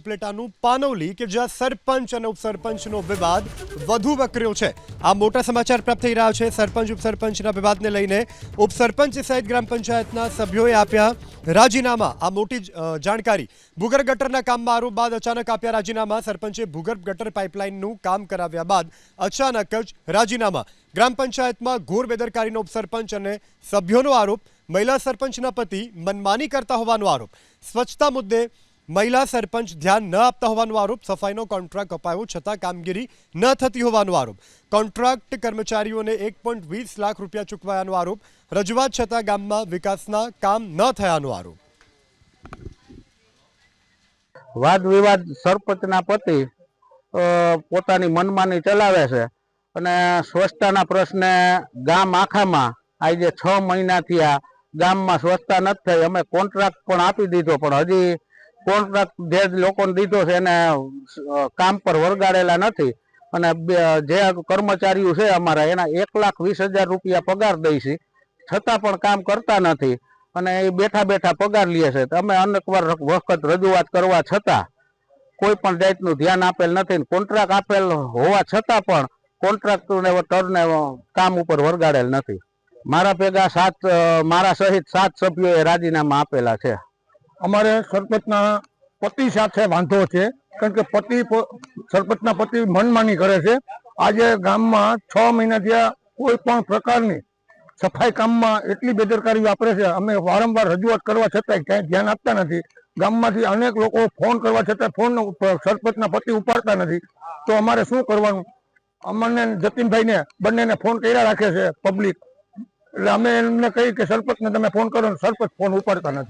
ઉપલેટાનું પાનવલી કે જ્યાં સરપંચ અને ઉપસરપંચનો વિવાદ વધુ વકર્યો છે. આ મોટા સમાચાર પ્રાપ્ત થઈ રહ્યા છે. સરપંચ, ઉપસરપંચના વિવાદને લઈને ઉપસરપંચ સહિત ગ્રામ પંચાયતના સભ્યોએ આપ્યા રાજીનામા. આ મોટી જાણકારી. ભૂગર્ભ ગટરના કામમાં આરોપ બાદ અચાનક આપ્યા રાજીનામા. સરપંચે ભૂગર્ભ ગટર પાઇપલાઇનનું કામ કરાવ્યા બાદ અચાનક જ રાજીનામા. ગ્રામ પંચાયતમાં ઘોર બેદરકારીનો ઉપસરપંચ અને સભ્યોનો આરોપ. મહિલા સરપંચના પતિ મનમાની કરતા હોવાનો આરોપ. સ્વચ્છતા મુદ્દે મહિલા સરપંચ ધ્યાન ન આપતા હોવાનો આરોપ, સફાઈનો કોન્ટ્રાક્ટ અપાયો છતાં કામગીરી ન થતી હોવાનો આરોપ. કોન્ટ્રાક્ટ કર્મચારીઓને એક લાખ રૂપિયા ચૂકવાયાનો આરોપ, રજૂઆત છતાં ગામમાં વિકાસના કામ ન થયાનો આરોપ. વાદ વિવાદ સરપંચના પતિ પોતાની મનમાની ચલાવે છે અને સ્વચ્છતાના પ્રશ્ને ગામ આખામાં, આજે છ મહિનાથી આ ગામમાં સ્વચ્છતા નથી થઈ, અમે કોન્ટ્રાક્ટ પણ આપી દીધો, પણ હજી કોન્ટ્રાક્ટ જે લોકોને દીધો છે એને કામ પર વળગાડેલા નથી. અને જે કર્મચારીઓ છે અમારા, એના એક લાખ વીસ હજાર રૂપિયા પગાર દઈ છે. છતાં પણ કામ કરતા નથી. અને એ બેઠા બેઠા પગાર લે છે. અમે અનેક વાર વખત રજૂઆત કરવા છતાં કોઈ પણ જાતનું ધ્યાન આપેલ નથી કોન્ટ્રાક્ટ આપેલ હોવા છતાં પણ કોન્ટ્રાક્ટરને ટરને કામ ઉપર વરગાડેલ નથી. મારા ભેગા સાત મારા સહિત સાત સભ્યોએ રાજીનામા આપેલા છે. અમારે સરપંચના પતિ સાથે વાંધો છે. કારણ કે પતિ સરપંચના પતિ મનમાની કરે છે. આજે ગામમાં છ મહિનાથી ત્યાં કોઈ પણ પ્રકારની સફાઈ કામમાં એટલી બેદરકારી વાપરે છે. અમે વારંવાર રજૂઆત કરવા છતાંય ક્યાંય ધ્યાન આપતા નથી. ગામમાંથી અનેક લોકો ફોન કરવા છતાં ફોન સરપંચના પતિ ઉપાડતા નથી. તો અમારે શું કરવાનું? અમને જતીનભાઈને બંનેને ફોન કર્યા રાખે છે પબ્લિક. એટલે અમે એમને કહી કે, સરપંચને તમે ફોન કરો સરપંચ ફોન ઉપાડતા નથી.